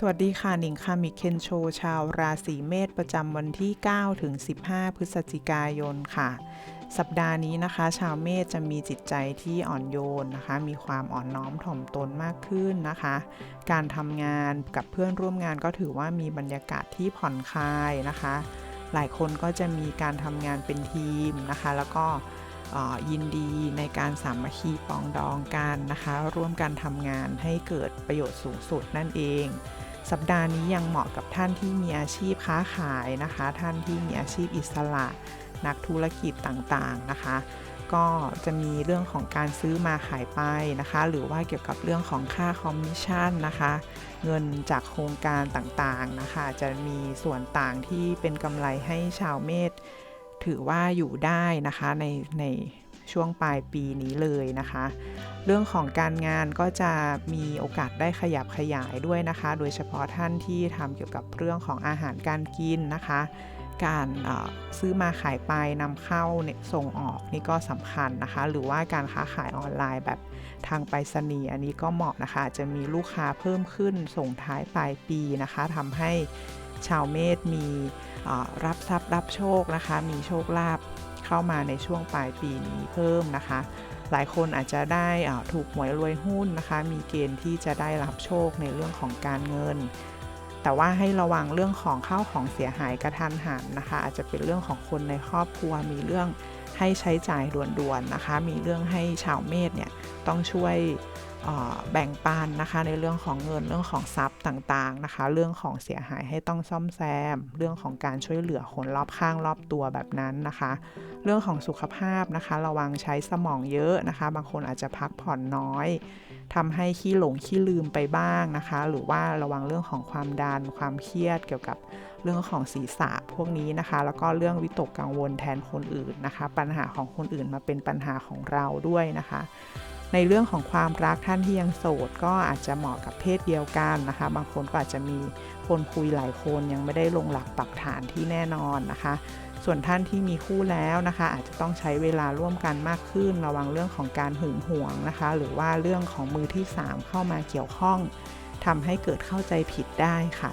สวัสดีค่ะหนิงคามิเคนโช ชาวราศีเมษประจำวันที่ 9 ถึง 15 พฤศจิกายนค่ะ สัปดาห์นี้นะคะ ชาวเมษจะมีจิตใจที่อ่อนโยนนะคะ มีความอ่อนน้อมถ่อมตนมากขึ้นนะคะ การทำงานกับเพื่อนร่วมงานก็ถือว่ามีบรรยากาศที่ผ่อนคลายนะคะ หลายคนก็จะมีการทำงานเป็นทีมนะคะ แล้วก็ยินดีในการสามัคคีปองดองกันนะคะ ร่วมกันทำงานให้เกิดประโยชน์สูงสุดนั่นเอง สัปดาห์นี้ยังเหมาะกับท่านที่มีอาชีพค้าขายนะคะ ท่านที่มีอาชีพอิสระ นักธุรกิจต่างๆนะคะ ก็จะมีเรื่องของการซื้อมาขายไปนะคะ หรือว่าเกี่ยวกับเรื่องของค่าคอมมิชชั่นนะคะ เงินจากโครงการต่างๆนะคะ จะมีส่วนต่างที่เป็นกำไรให้ชาวเมษถือว่าอยู่ได้นะคะในใน ช่วงปลายปีนี้เลยนะคะ เรื่องของการงานก็จะมีโอกาสได้ขยับขยายด้วยนะคะ โดยเฉพาะท่านที่ทำเกี่ยวกับเรื่องของอาหารการกินนะคะ การซื้อมาขายไปนำเข้าส่งออกนี่ก็สำคัญนะคะ หรือว่าการค้าขายออนไลน์แบบทางไปรษณีย์อันนี้ก็เหมาะนะคะ จะมีลูกค้าเพิ่มขึ้นส่งท้ายปลายปีนะคะทำให้ชาวเมษมีรับทรัพย์รับโชคนะคะ มีโชคลาภ เข้ามาในช่วงปลายปีนี้เพิ่มนะคะ หลายคนอาจจะได้ถูกหวยรวยหุ้นนะคะ มีเกณฑ์ที่จะได้รับโชคในเรื่องของการเงิน แต่ว่าให้ระวังเรื่องของข้าวของเสียหายกระทันหันนะคะ อาจจะเป็นเรื่องของคนในครอบครัวมีเรื่องให้ใช้จ่ายด่วนๆนะคะ มีเรื่องให้ชาวเมษเนี่ยต้องช่วย แบ่งปันนะคะในเรื่องของเงินเรื่องของทรัพย์ต่างๆนะคะ เรื่องของเสียหายให้ต้องซ่อมแซม เรื่องของการช่วยเหลือคนรอบข้างรอบตัวแบบนั้นนะคะ เรื่องของสุขภาพนะคะ ระวังใช้สมองเยอะนะคะ บางคนอาจจะพักผ่อนน้อยทำให้ขี้หลงขี้ลืมไปบ้างนะคะ หรือว่าระวังเรื่องของความดันความเครียดเกี่ยวกับเรื่องของศีรษะพวกนี้นะคะ แล้วก็เรื่องวิตกกังวลแทนคนอื่นนะคะ ปัญหาของคนอื่นมาเป็นปัญหาของเราด้วยนะคะ ในเรื่องของความรักท่านที่ยังโสด ก็อาจจะเหมาะกับเพศเดียวกันนะคะ บางคนก็อาจจะมีคนคุยหลายคนยังไม่ได้ลงหลักปักฐานที่แน่นอนนะคะ ส่วนท่านที่มีคู่แล้วนะคะ อาจจะต้องใช้เวลาร่วมกันมากขึ้น ระวังเรื่องของการหึงหวงนะคะ หรือว่าเรื่องของมือที่ 3 เข้ามาเกี่ยวข้องทำให้เกิดเข้าใจผิดได้ค่ะ